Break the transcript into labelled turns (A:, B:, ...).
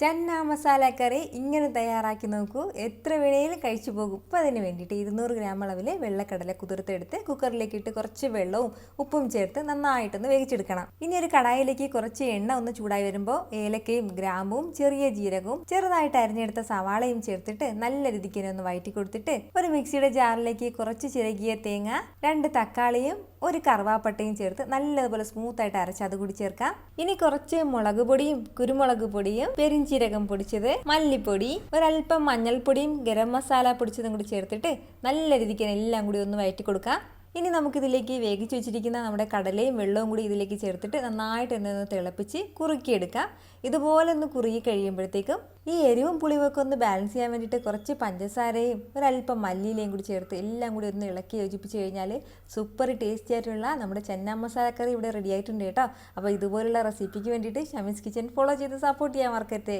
A: ചന്ന മസാലക്കറി ഇങ്ങനെ തയ്യാറാക്കി നോക്കൂ. എത്ര വേണേലും കഴിച്ചു പോകും. അപ്പോൾ അതിന് വേണ്ടിയിട്ട് ഇരുന്നൂറ് ഗ്രാം അളവിൽ വെള്ളക്കടല കുതിർത്തെടുത്ത് കുക്കറിലേക്ക് ഇട്ട് കുറച്ച് വെള്ളവും ഉപ്പും ചേർത്ത് നന്നായിട്ടൊന്ന് വേവിച്ചെടുക്കണം. ഇനി ഒരു കടായിലേക്ക് കുറച്ച് എണ്ണ ഒന്ന് ചൂടായി വരുമ്പോൾ ഏലക്കയും ഗ്രാമ്പും ചെറിയ ജീരകവും ചെറുതായിട്ട് അരിഞ്ഞെടുത്ത സവാളയും ചേർത്തിട്ട് നല്ല രീതിക്ക് ഒന്ന് വയറ്റി കൊടുത്തിട്ട് ഒരു മിക്സിയുടെ ജാറിലേക്ക് കുറച്ച് ചിരകിയ തേങ്ങ രണ്ട് തക്കാളിയും ഒരു കറുവാപ്പട്ടയും ചേർത്ത് നല്ലതുപോലെ സ്മൂത്ത് ആയിട്ട് അരച്ച് അത് കൂടി ചേർക്കാം. ഇനി കുറച്ച് മുളക് പൊടിയും കുരുമുളക് പൊടിയും പെരിഞ്ചീരകം പൊടിച്ചത് മല്ലിപ്പൊടി ഒരല്പം മഞ്ഞൾപ്പൊടിയും ഗരം മസാല പൊടിച്ചതും കൂടി ചേർത്തിട്ട് നല്ല രീതിക്ക് എല്ലാം കൂടി ഒന്ന് വയറ്റി കൊടുക്കാം ഇനി നമുക്കിതിലേക്ക് വേവിച്ച് വെച്ചിരിക്കുന്ന നമ്മുടെ കടലയും വെള്ളവും കൂടി ഇതിലേക്ക് ചേർത്തിട്ട് നന്നായിട്ട് എന്നൊന്ന് തിളപ്പിച്ച് കുറുക്കിയെടുക്കാം. ഇതുപോലെ ഒന്ന് കുറുകി കഴിയുമ്പോഴത്തേക്കും ഈ എരിവും പുളിവൊക്കെ ഒന്ന് ബാലൻസ് ചെയ്യാൻ വേണ്ടിയിട്ട് കുറച്ച് പഞ്ചസാരയും ഒരല്പം മല്ലിയിലയും കൂടി ചേർത്ത് എല്ലാം കൂടി ഒന്ന് ഇളക്കി യോജിപ്പിച്ച് കഴിഞ്ഞാൽ സൂപ്പർ ടേസ്റ്റി ആയിട്ടുള്ള നമ്മുടെ ചെന്ന മസാല കറി ഇവിടെ റെഡി ആയിട്ടുണ്ട് കേട്ടോ. അപ്പോൾ ഇതുപോലുള്ള റെസിപ്പിക്ക് വേണ്ടിയിട്ട് ഷമീസ് കിച്ചൻ ഫോളോ ചെയ്ത് സപ്പോർട്ട് ചെയ്യാൻ മറക്കരുത്.